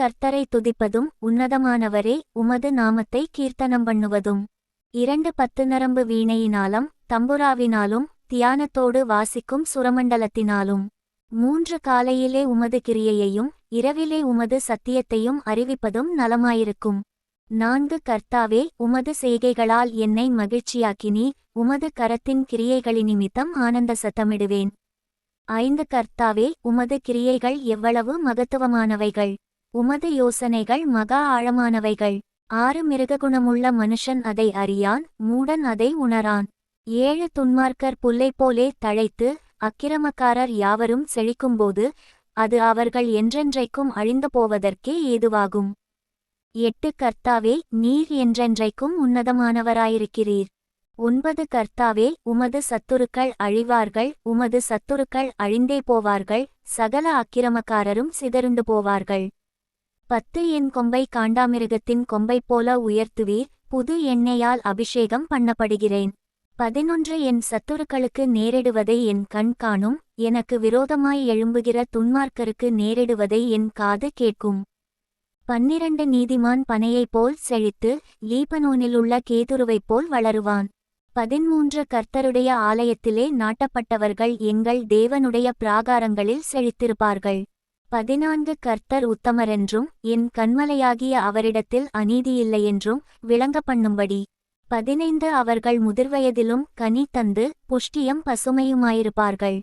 கர்த்தரை துதிப்பதும் உன்னதமானவரே உமது நாமத்தை கீர்த்தனம் பண்ணுவதும். இரண்டு பத்து நரம்பு வீணையினாலும் தம்புராவினாலும் தியானத்தோடு வாசிக்கும் சுரமண்டலத்தினாலும். மூன்று காலையிலே உமது கிரியையையும் இரவிலே உமது சத்தியத்தையும் அறிவிப்பதும் நலமாயிருக்கும். நான்கு கர்த்தாவே உமது செய்கைகளால் என்னை மகிழ்ச்சியாக்கினி உமது கரத்தின் கிரியைகளினிமித்தம் ஆனந்த சத்தமிடுவேன். ஐந்து கர்த்தாவே உமது கிரியைகள் எவ்வளவு மகத்துவமானவைகள். உமது யோசனைகள் மகா ஆழமானவைகள். ஆறு மிருககுணமுள்ள மனுஷன் அதை அறியான் மூடன் அதை உணரான். ஏழு துன்மார்க்கர் புல்லைப் போலே தழைத்து அக்கிரமக்காரர் யாவரும் செழிக்கும்போது அது அவர்கள் என்றென்றைக்கும் அழிந்து போவதற்கே ஏதுவாகும். எட்டு கர்த்தாவே நீர் என்றென்றைக்கும் உன்னதமானவராயிருக்கிறீர். ஒன்பது கர்த்தாவே உமது சத்துருக்கள் அழிவார்கள் உமது சத்துருக்கள் அழிந்தே போவார்கள் சகல அக்கிரமக்காரரும் சிதறுண்டு போவார்கள். பத்து என் கொம்பை காண்டாமிருகத்தின் கொம்பைப் போல உயர்த்துவீர் புது எண்ணெயால் அபிஷேகம் பண்ணப்படுகிறேன். பதினொன்று என் சத்துருக்களுக்கு நேரிடுவதை என் கண் காணும் எனக்கு விரோதமாய் எழும்புகிற துன்மார்க்கருக்கு நேரிடுவதை என் காது கேட்கும். பன்னிரண்டு நீதிமான் பனையைப் போல் செழித்து லீபனோனிலுள்ள கேதுருவைப் போல் வளருவான். பதிமூன்று கர்த்தருடைய ஆலயத்திலே நாட்டப்பட்டவர்கள் எங்கள் தேவனுடைய பிராகாரங்களில் செழித்திருப்பார்கள். பதினான்கு கர்த்தர் உத்தமரென்றும் என் கண்மலையாகிய அவரிடத்தில் அநீதியில்லையென்றும் விளங்க பண்ணும்படி. பதினைந்து அவர்கள் முதிர்வயதிலும் கனி தந்து புஷ்டியம் பசுமையுமாயிருப்பார்கள்.